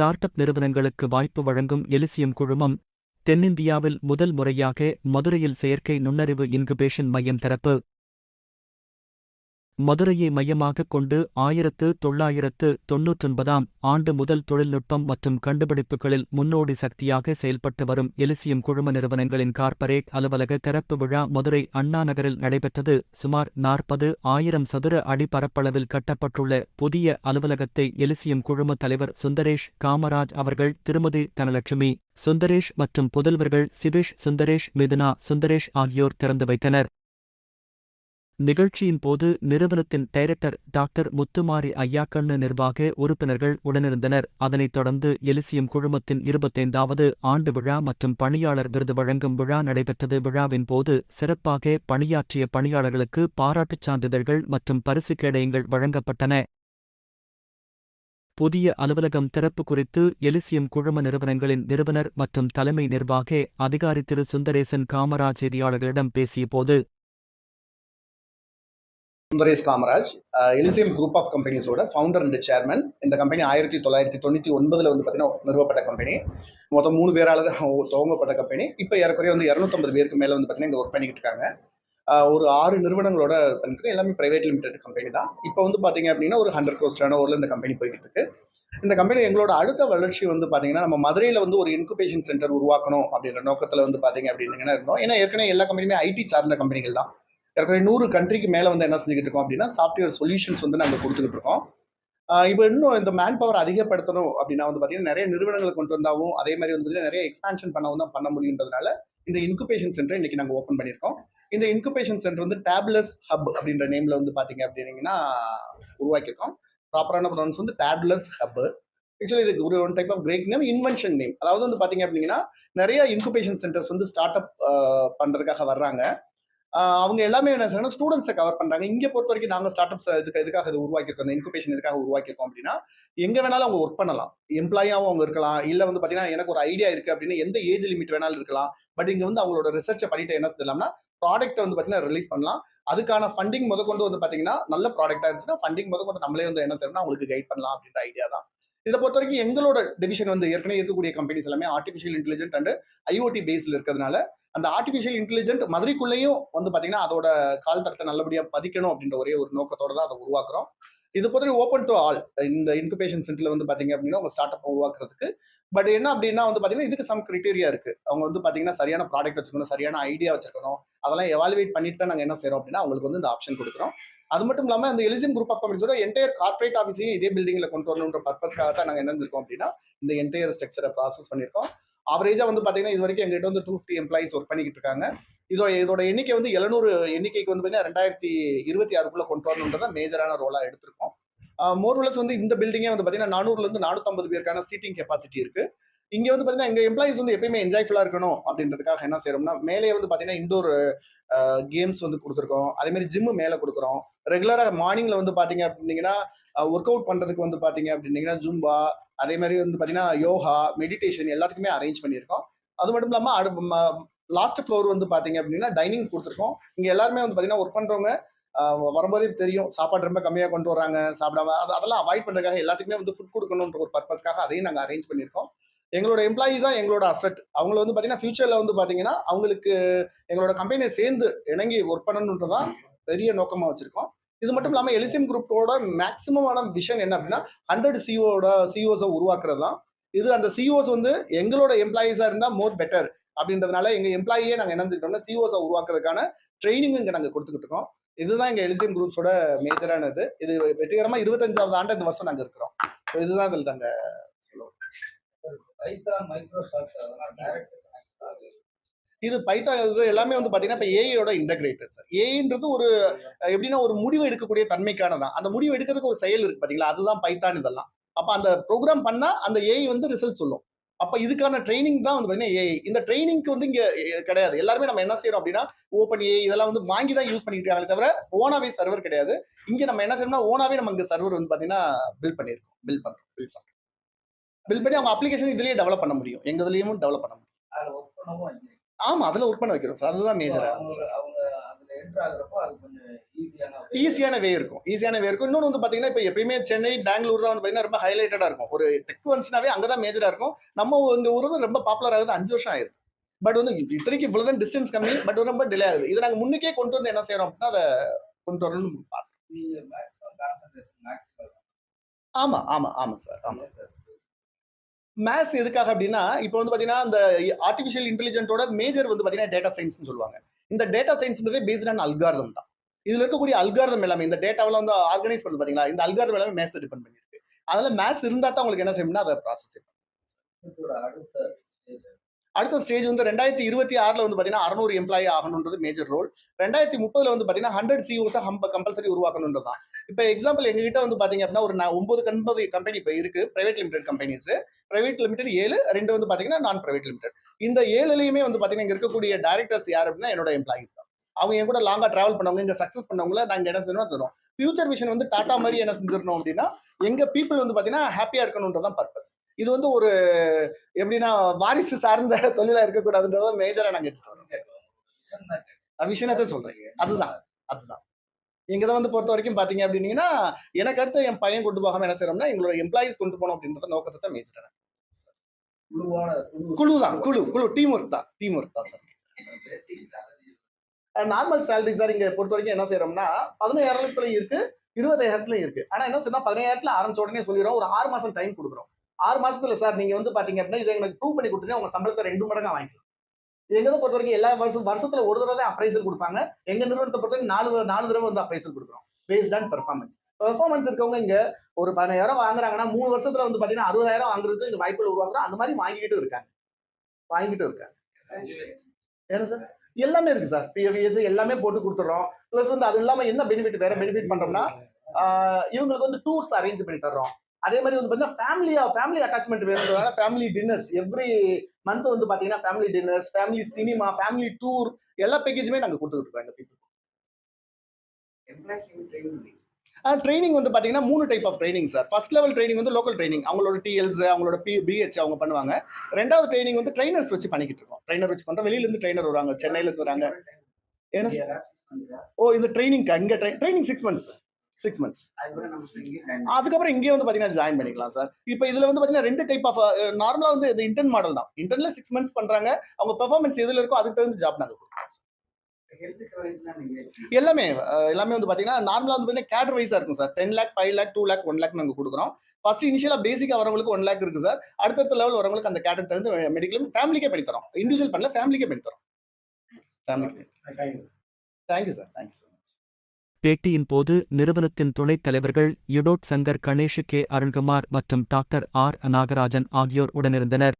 Start up நிறுவனங்களுக்கு வாய்ப்பு வழங்கும் எலிசியம் குழுமம் தென்னிந்தியாவில் முதல் முறையாக மதுரையில் செயற்கை நுண்ணறிவு இன்குபேஷன் மையம் திறப்பு. மதுரையை மையமாகக் கொண்டு ஆயிரத்து தொள்ளாயிரத்து தொன்னூற்றொன்பதாம் ஆண்டு முதல் தொழில்நுட்பம் மற்றும் கண்டுபிடிப்புகளில் முன்னோடி சக்தியாக செயல்பட்டு வரும் எலிசியம் குழும நிறுவனங்களின் கார்ப்பரேட் அலுவலக திறப்பு விழா மதுரை அண்ணா நகரில் நடைபெற்றது. சுமார் நாற்பது ஆயிரம் சதுர அடி பரப்பளவில் கட்டப்பட்டுள்ள புதிய அலுவலகத்தை எலிசியம் குழும தலைவர் சுந்தரேஷ் காமராஜ் அவர்கள் திருமதி தனலட்சுமி சுந்தரேஷ் மற்றும் புதல்வர்கள் சிவேஷ் சுந்தரேஷ் மிதுனா சுந்தரேஷ் ஆகியோர் திறந்து வைத்தனர். நிகழ்ச்சியின் போது நிறுவனத்தின் டைரக்டர் டாக்டர் முத்துமாரி ஐயாக்கண்ணு நிர்வாக உறுப்பினர்கள் உடனிருந்தனர். அதனைத் தொடர்ந்து எலிசியம் குழுமத்தின் இருபத்தைந்தாவது ஆண்டு விழா மற்றும் பணியாளர் விருது வழங்கும் விழா நடைபெற்றது. விழாவின் போது சிறப்பாக பணியாற்றிய பணியாளர்களுக்கு பாராட்டுச் சான்றிதழ்கள் மற்றும் பரிசு கேடயங்கள் வழங்கப்பட்டன. புதிய அலுவலகம் திறப்பு குறித்து எலிசியம் குழும நிறுவனங்களின் நிறுவனர் மற்றும் தலைமை நிர்வாக அதிகாரி திரு. சுந்தரேசன் காமராஜ் செய்தியாளர்களிடம் பேசியபோது Sundaresh Kamaraj Elysium group of கம்பெனிஸோட founder and chairman இந்த கம்பெனி ஆயிரத்தி தொள்ளாயிரத்தி தொண்ணூற்றி ஒன்பதில் வந்து பார்த்தீங்கன்னா நிறுவப்பட்ட கம்பெனி மொத்தம் மூணு பேரால் தான் துவங்கப்பட்ட கம்பெனி இப்போ ஏறக்குறைய வந்து இரநூத்தம்பது பேருக்கு மேலே வந்து பார்த்தீங்கன்னா இங்கே ஒர்க் பண்ணிக்கிட்டு இருக்காங்க. ஒரு ஆறு நிறுவனங்களோட பண்ணிட்டு எல்லாமே பிரைவேட் லிமிடெட் கம்பெனி தான். இப்போ வந்து பார்த்தீங்க அப்படின்னா ஒரு ஹண்ட்ரட் க்ரோஸ் டர்ன் ஓவரில் இந்த கம்பெனி போய்கிட்டு இருக்கு. இந்த கம்பெனி எங்களோட அடுத்த வளர்ச்சி வந்து பார்த்தீங்கன்னா நம்ம மதுரையில் வந்து ஒரு இன்குபேஷன் சென்டர் உருவாக்கணும் அப்படின்ற நோக்கத்தில் வந்து பார்த்தீங்க அப்படின்னு இருந்தோம். ஏன்னா ஏற்கனவே எல்லா கம்பெனியுமே ஐடி சார்ந்த கம்பெனிகள் தான். ஏற்கனவே நூறு கண்ட்ரிக்கு மேலே வந்து என்ன செஞ்சுக்கிட்டு இருக்கோம் அப்படின்னா சாஃப்ட்வேர் சொல்யூஷன்ஸ் வந்து நாங்கள் கொடுத்துக்கிட்டு இருக்கோம். இப்போ இன்னும் இந்த மேன் பவர் அதிகப்படுத்தணும் அப்படின்னா வந்து பார்த்தீங்கன்னா நிறைய நிறுவனங்களை கொண்டு வந்தாவும் அதே மாதிரி வந்து நிறைய எக்ஸ்பான்ஷன் பண்ணவும் தான் பண்ண முடியுன்றதுனால இந்த இன்குபேஷன் சென்டர் இன்னைக்கு நாங்கள் ஓப்பன் பண்ணியிருக்கோம். இந்த இன்குபேஷன் சென்டர் வந்து டேப்லெஸ் ஹப் அப்படின்ற நேமில் வந்து பார்த்தீங்க அப்படின்னீங்கன்னா உருவாக்கியிருக்கோம். ப்ராப்பரான ப்ரௌன்ஸ் வந்து டேப்லெஸ் ஹப் ஆக்சுவலி இதுக்கு ஒரு one type of Greek name invention name அதாவது வந்து பார்த்தீங்க அப்படின்னா நிறைய இன்குபேஷன் சென்டர்ஸ் வந்து ஸ்டார்ட் அப் பண்ணுறதுக்காக வர்றாங்க. அவங்க எல்லாமே என்ன செய்யணும் ஸ்டூடெண்ட்ஸை கவர் பண்றாங்க. இங்க பொறுத்த வரைக்கும் நாங்க ஸ்டார்ட் அப்ஸ் இதுக்கு எதுக்காக இது உருவாக்கியிருக்கோம்? இந்த இன்குபேஷன் எதுக்காக உருவாக்கியிருக்கோம் அப்படின்னா எங்க வேணாலும் அவங்க ஒர்க் பண்ணலாம். எம்ப்ளாயாவும் அவங்க இருக்கலாம். இல்ல வந்து பாத்தீங்கன்னா எனக்கு ஒரு ஐடியா இருக்கு அப்படின்னு எந்த ஏஜ் லிமிட் வேணாலும் இருக்கலாம். பட் இங்க வந்து அவங்களோட ரிசர்ச்சை பண்ணிட்டு என்ன செய்யலாம்னா ப்ராடக்ட்டை வந்து பாத்தீங்கன்னா ரிலீஸ் பண்ணலாம். அதுக்கான ஃபண்டிங் முத கொண்டு வந்து பாத்தீங்கன்னா நல்ல ப்ராடக்டா இருந்துச்சுன்னா ஃபண்டிங் முத கொண்டு நம்மளே வந்து என்ன செய்யணும்னா அவங்களுக்கு கைட் பண்ணலாம் அப்படின்ற ஐடியா தான். இதை பொறுத்த வரைக்கும் எங்களோட டிவிஷன் வந்து ஏற்கனவே இருக்கக்கூடிய கம்பெனிஸ் எல்லாமே ஆர்டிஃபிஷியல் இன்டெலிஜென்ட் அண்ட் ஐஓடி பேஸ்ல இருக்கிறதுனால அந்த ஆர்டிஃபிஷியல் இன்டெலிஜென்ட் மதுரைக்குள்ளேயும் வந்து பார்த்தீங்கன்னா அதோட கால் தரத்தை நல்லபடியாக பதிக்கணும் அப்படின்ற ஒரே ஒரு நோக்கத்தோட தான் அதை உருவாக்குறோம். இது பொறுத்த ஓப்பன் டு ஆல் இந்த இன்குபேஷன் சென்டர்ல வந்து பாத்தீங்க அப்படின்னா உங்க ஸ்டார்ட் அப் உருவாக்குறதுக்கு. பட் என்ன அப்படின்னா வந்து பாத்தீங்கன்னா இதுக்கு சம் கிரிட்டீரியா இருக்கு. அவங்க வந்து பாத்தீங்கன்னா சரியான ப்ராடக்ட் வச்சுக்கணும் சரியான ஐடியா வச்சிருக்கணும். அதெல்லாம் எவாலுவேட் பண்ணிட்டு தான் நாங்க என்ன செய்யறோம் அப்படின்னா அவங்களுக்கு வந்து இந்த ஆப்ஷன் கொடுக்குறோம். அது மட்டும் இல்லாம அந்த எலிசியம் குரூப் ஆஃப் கம்பெனிஸோட என்டையர் கார்பரேட் ஆஃபீஸையும் இதே பில்டிங்ல கொண்டு வரணுன்ற பர்பஸ்க்காக தான் நாங்க என்ன செஞ்சிருக்கோம் அப்படின்னா இந்த என்டையர் ஸ்ட்ரக்சரை ப்ராசஸ் பண்ணியிருக்கோம். ஆவரேஜா வந்து பாத்தீங்கன்னா இது வரைக்கும் எங்ககிட்ட வந்து டூ ஃபிஃப்டி எம்ப்ளாயிஸ் ஒர்க் பண்ணிக்கிட்டு இருக்காங்க. இதோட இதோட எண்ணிக்கை வந்து எழுநூறு எண்ணிக்கைக்கு வந்து பாத்தீங்கன்னா ரெண்டாயிரத்தி இருபத்தி ஆறுக்குள்ள கொண்டு வரணுன்றத மேஜரான ரோலா எடுத்திருக்கோம். மோர்வலஸ் வந்து இந்த பில்டிங்கே வந்து பாத்தீங்கன்னா நானூறுல இருந்து நானூத்தம்பது பேருக்கான சீட்டிங் கெப்பாசிட்டி இருக்கு. இங்க வந்து பாத்தீங்கன்னா எங்க எம்ப்ளாயிஸ் வந்து எப்பயுமே என்ஜாய்ஃபுல்லா இருக்கணும் அப்படின்றதுக்காக என்ன செய்யறோம்னா மேலே வந்து பாத்தீங்கன்னா இண்டோர் கேம்ஸ் வந்து கொடுத்துருக்கோம். அதே மாதிரி ஜிம்மு மேலே கொடுக்குறோம். ரெகுலரா மார்னிங்ல வந்து பாத்தீங்க அப்படின்னீங்கன்னா ஒர்க் அவுட் பண்றதுக்கு வந்து பாத்தீங்க அப்படின்னீங்கன்னா ஜும்பா அதே மாதிரி வந்து பாத்தீங்கன்னா யோகா மெடிடேஷன் எல்லாத்துக்குமே அரேஞ்ச் பண்ணியிருக்கோம். அது மட்டும் இல்லாம அடு லாஸ்ட் ஃப்ளோர் வந்து பாத்தீங்க அப்படின்னா டைனிங் கொடுத்துருக்கோம். இங்க எல்லாருமே வந்து பாத்தீங்கன்னா ஒர்க் பண்றவங்க வரும்போதே தெரியும். சாப்பாடு ரொம்ப கம்மியாக கொண்டு வராங்க சாப்பிடாம அது அதெல்லாம் அவாய்ட் பண்ணுறதுக்காக எல்லாத்துக்குமே வந்து ஃபுட் கொடுக்கணுன்ற ஒரு பர்பஸ்க்காக அதையும் நாங்கள் அரேஞ்ச் பண்ணியிருக்கோம். எங்களோட எம்ப்ளாயீஸ் தான் எங்களோட அசட் அவங்கள வந்து பார்த்தீங்கன்னா ஃபியூச்சரில் வந்து பார்த்தீங்கன்னா அவங்களுக்கு எங்களோட கம்பெனியை சேர்ந்து இணங்கி ஒர்க் பண்ணணுன்றதான் பெரிய நோக்கமாக வச்சுருக்கோம். இது மட்டும் இல்லாமல் எலிசியம் குரூப்போட மேக்சிமமான விஷன் என்ன அப்படின்னா ஹண்ட்ரட் சிஓட சிஓஸை உருவாக்குறது தான். இது அந்த சிஓஸ் வந்து எங்களோட எம்ப்ளாயீஸாக இருந்தால் மோர் பெட்டர் அப்படின்றதுனால எங்கள் எம்ப்ளாயியே நாங்கள் என்ன செஞ்சுக்கிட்டோம்னா சிஓஸை உருவாக்குறதுக்கான ட்ரைனிங் இங்கே நாங்கள் கொடுத்துக்கிட்டு இருக்கோம். இதுதான் எங்கள் எலிசியம் குரூப்ஸோட மேஜரானது இது வெற்றிகரமாக இருபத்தஞ்சாவது ஆண்டு இந்த வருஷம் நாங்கள் இருக்கிறோம். ஸோ இதுதான் இதில் அந்த பைத்தான் மைக்ரோசாஃப்ட் அதெல்லாம் டைரக்ட் இது பைத்தான் இது எல்லாமே வந்து பாத்தீங்கன்னா இப்போ ஏஐயோட இன்டகிரேட்டட் சார் ஏஐன்றது ஒரு எப்படின்னா ஒரு முடிவு எடுக்கக்கூடிய தன்மைக்கானதான். அந்த முடிவு எடுக்கிறதுக்கு ஒரு செயல் இருக்கு பாத்தீங்களா? அதுதான் பைத்தான் இதெல்லாம். அப்போ அந்த ப்ரோக்ராம் பண்ணா அந்த ஏஐ வந்து ரிசல்ட் சொல்லும். அப்போ இதுக்கான ட்ரைனிங் தான் வந்து பார்த்தீங்கன்னா ஏஐ இந்த ட்ரைனிங்க்கு வந்து இங்கே கிடையாது. எல்லாருமே நம்ம என்ன செய்யறோம் அப்படின்னா ஓப்பன் ஏஐ இதெல்லாம் வந்து வாங்கி தான் யூஸ் பண்ணிட்டு தவிர ஓனாவே சர்வர் கிடையாது. இங்கே நம்ம என்ன செய்யணும்னா ஓனாவே நம்ம இங்கே சர்வர் வந்து பாத்தீங்கன்னா பில் பண்ணியிருக்கோம் பில் பண்ணுறோம் பில் பண்றோம். பில் பண்ணி அவங்க அப்ளிகேஷன் இதுலயே டெவலப் பண்ண முடியும். எங்க இதுலயும் டெவலப் பண்ண முடியும். ஆமா அதுல ஒர்க் பண்ண வைக்கிறோம் சார் அதுதான் மேஜரா ஈஸியான ஈஸியான வே இருக்கும். ஈஸியான வே இருக்கும். இன்னொன்று வந்து பார்த்தீங்கன்னா இப்போ எப்பயுமே சென்னை பெங்களூர் தான் வந்து பார்த்தீங்கன்னா ரொம்ப ஹைலைட்டடாக இருக்கும். ஒரு டெக் வந்துச்சுனாவே அங்கே தான் மேஜராக இருக்கும். நம்ம இந்த ஊர் வந்து ரொம்ப பாப்புலர் ஆகுது. அஞ்சு வருஷம் ஆயிருது. பட் வந்து இத்தனைக்கு இவ்வளோதான் டிஸ்டன்ஸ் கம்மி. பட் ரொம்ப டிலே ஆகுது. இதை நாங்கள் முன்னுக்கே கொண்டு வந்து என்ன செய்கிறோம் அப்படின்னா அதை கொண்டு வரணும்னு பார்க்குறோம். ஆமாம் ஆமாம் ஆமாம் சார் ஆமாம் சார் மேத்ஸ் எதுக்காக அப்படின்னா இப்போ வந்து பார்த்தீங்கன்னா இந்த ஆர்டிஃபிஷியல் இன்டெலிஜென்ட்டோட மேஜர் வந்து பார்த்தீங்கன்னா டேட்டா சயின்ஸ்னு சொல்லுவாங்க. இந்த டேட்டா சயின்ஸ்ன்றதே பேஸ்ட் ஆன் அல்காரதம் தான். இதுல இருக்கக்கூடிய அல்காரதம் எல்லாமே இந்த டேட்டாவில் வந்து ஆர்கனைஸ் பண்ணுது பார்த்தீங்களா இந்த அல்காரதம் எல்லாமே மேத்ஸ் டிபெண்ட் பண்ணிருக்கு. அதனால மேத்ஸ் இருந்தால் தான் உங்களுக்கு என்ன செய்யணும்னா அதை ப்ராசஸ் செய்யணும் அடுத்த அடுத்த ஸ்டேஜ் வந்து ரெண்டாயிரத்தி இருபத்தி ஆறில் வந்து பார்த்தீங்கன்னா அறநூறு எம்ப்ளாயி ஆகணுன்றது மேஜர் ரோல் ரெண்டாயிரத்தி முப்பதில் வந்து பார்த்தீங்கன்னா ஹண்ட்ரட் சிஓஸை ஹம்ப கம்பல்சரி உருவாக்கணுன்றது தான். இப்போ எக்ஸாம்பிள் எங்ககிட்ட வந்து பார்த்தீங்க அப்படின்னா ஒரு ஒன்பது கம்பெனி கம்பெனி இப்போ இருக்கு private limited companies private limited ஏழு ரெண்டு வந்து பார்த்தீங்கன்னா நான் பிரைவேட் லிமிடெட் இந்த ஏழுலையுமே வந்து பார்த்தீங்கன்னா இங்கே இருக்கக்கூடிய டேரக்டர்ஸ் யார் அப்படின்னா என்னோட எம்ப்ளாயிஸ் தான். அவங்க என் கூட லாங்காக ட்ராவல் பண்ணவங்க இங்கே சக்ஸஸ் பண்ணவங்கள நாங்கள் என்ன செய்யணும் தருவோம். ஃபியூச்சர் விஷன் வந்து டாட்டா மாதிரி என்ன செஞ்சிடணும் அப்படின்னா எங்கள் பீப்புள் வந்து பார்த்தீங்கன்னா ஹாப்பியாக இருக்கணுன்றதான் பர்பஸ் இது வந்து ஒரு எப்படின்னா வாரிசு சார்ந்த தொழிலா இருக்கக்கூடாதுன்றத மேஜரா நாங்க எடுத்துட்டு வரோம் விஷயத்தை சொல்றேன் அதுதான். அதுதான். எங்க இதை வந்து பொறுத்த வரைக்கும் பாத்தீங்க அப்படின்னீங்கன்னா எனக்கு அடுத்து என் பையன் கொண்டு போகாம என்ன செய்யறோம்னா எங்களோட எம்ப்ளாயிஸ் கொண்டு போகணும் அப்படின்றத நோக்கத்தை மேஜரா குழு. தான். குழு. குழு. டீம் ஒர்க் தான். டீம் ஒர்க் தான் சார் நார்மல் சேலரி சார் இங்க பொறுத்த வரைக்கும் என்ன செய்யறோம்னா பதினாயிரத்துல இருக்கு இருபதாயிரத்துல இருக்கு. ஆனா என்ன சொன்னா பதினாயிரத்துல ஆரம்பிச்ச உடனே சொல்லிடுறோம். ஒரு ஆறு மாசம் டைம் கொடுக்குறோம். ஆறு மாசத்துல சார் நீங்க வந்து பாத்தீங்க அப்படின்னா இதை எனக்கு ப்ரூவ் பண்ணி கொடுத்தீங்கன்னா உங்க சம்பளத்தை ரெண்டு மடங்கா வாங்கிக்கலாம். எங்க பொறுத்த வரைக்கும் எல்லா வருஷம் வருஷத்துல ஒரு தடவை தான் அப்ரைசல் கொடுப்பாங்க. எங்க நிறுவனத்தை பொறுத்த வரைக்கும் நாலு நாலு தடவை வந்து அப்ரைசல் கொடுக்குறோம். பேஸ்ட் ஆன் பெர்ஃபார்மன்ஸ் பெர்ஃபார்மன்ஸ் இருக்கவங்க இங்க ஒரு பதினாயிரம் வாங்குறாங்கன்னா மூணு வருஷத்துல வந்து பாத்தீங்கன்னா அறுபதாயிரம் வாங்குறதுக்கு இந்த வாய்ப்புகள் உருவாக்குறோம். அந்த மாதிரி வாங்கிக்கிட்டு இருக்காங்க. வாங்கிட்டு இருக்காங்க. ஏன்னா சார்? எல்லாமே இருக்கு சார். பிஎஃப்எஸ் எல்லாமே போட்டு கொடுத்துறோம் ப்ளஸ் வந்து அது இல்லாம என்ன பெனிஃபிட் வேற பெனிஃபிட் பண்றோம்னா இவங்களுக்கு வந்து டூர்ஸ் அரேஞ்ச் பண்ணி தர்றோம். அதே மாதிரி வந்து பார்த்தீங்கன்னா ஃபேமிலியா ஃபேமிலி அட்டாச்மெண்ட் வேணுன்றதால ஃபேமிலி டின்னர்ஸ் எவ்ரி மந்த் வந்து பாத்தீங்கன்னா family dinners family cinema family tour எல்லா பேக்கேஜுமே நாங்க கொடுத்துட்டு இருக்கோம் எங்க people. ட்ரைனிங் வந்து பாத்தீங்கன்னா மூணு type of training sir first level training வந்து லோக்கல் ட்ரைனிங் அவங்களோட டிஎல்ஸ் அவங்களோட பி பிஹெச் அவங்க பண்ணுவாங்க. ரெண்டாவது ட்ரைனிங் வந்து ட்ரைனர்ஸ் வச்சு பண்ணிக்கிட்டு இருக்கோம். ட்ரைனர் வச்சு பண்றோம். வெளியில இருந்து ட்ரைனர் வருவாங்க சென்னையில இருந்து வராங்க. ஏன்னா? ஓ இந்த ட்ரைனிங் இங்க training six months six months அதுக்கப்புறம் இங்கே வந்து பாத்தீங்கன்னா ஜாயின் பண்ணிக்கலாம் சார் இப்போ இதுல வந்து பாத்தீங்கன்னா ரெண்டு டைப் ஆஃப் நார்மலா வந்து இது இன்டர்ன் மாடல் தான். இன்டர்ன்ல சிக்ஸ் மந்த்ஸ் பண்றாங்க. அவங்க பெர்ஃபார்மன்ஸ் எதுல இருக்கோ அதுக்கு தகுந்த ஜாப் நாங்க கொடுக்குறோம் எல்லாமே எல்லாமே வந்து பாத்தீங்கன்னா நார்மலா வந்து பாத்தீங்கன்னா கேடர் வைஸா இருக்கும் sir ten lakh five lakh two lakh one lakh நாங்க கொடுக்குறோம். ஃபர்ஸ்ட் இனிஷியலா பேசிக்கா வரவங்களுக்கு ஒன் லேக் இருக்கு சார் அடுத்தடுத்த லெவல் வரவங்களுக்கு அந்த கேடர் தகுந்த மெடிக்கல் ஃபேமிலிக்கே பண்ணி தரோம் இண்டிவிஜுவல் பண்ணல ஃபேமிலிக்கே பண்ணி தரோம் ஃபேமிலிக்கு thank you sir thank you sir பேட்டியின் போது நிறுவனத்தின் துணைத் தலைவர்கள் யுடோட் சங்கர் கணேஷ் கே. அருண்குமார் மற்றும் டாக்டர் ஆர். நாகராஜன் ஆகியோர் உடனிருந்தனர்.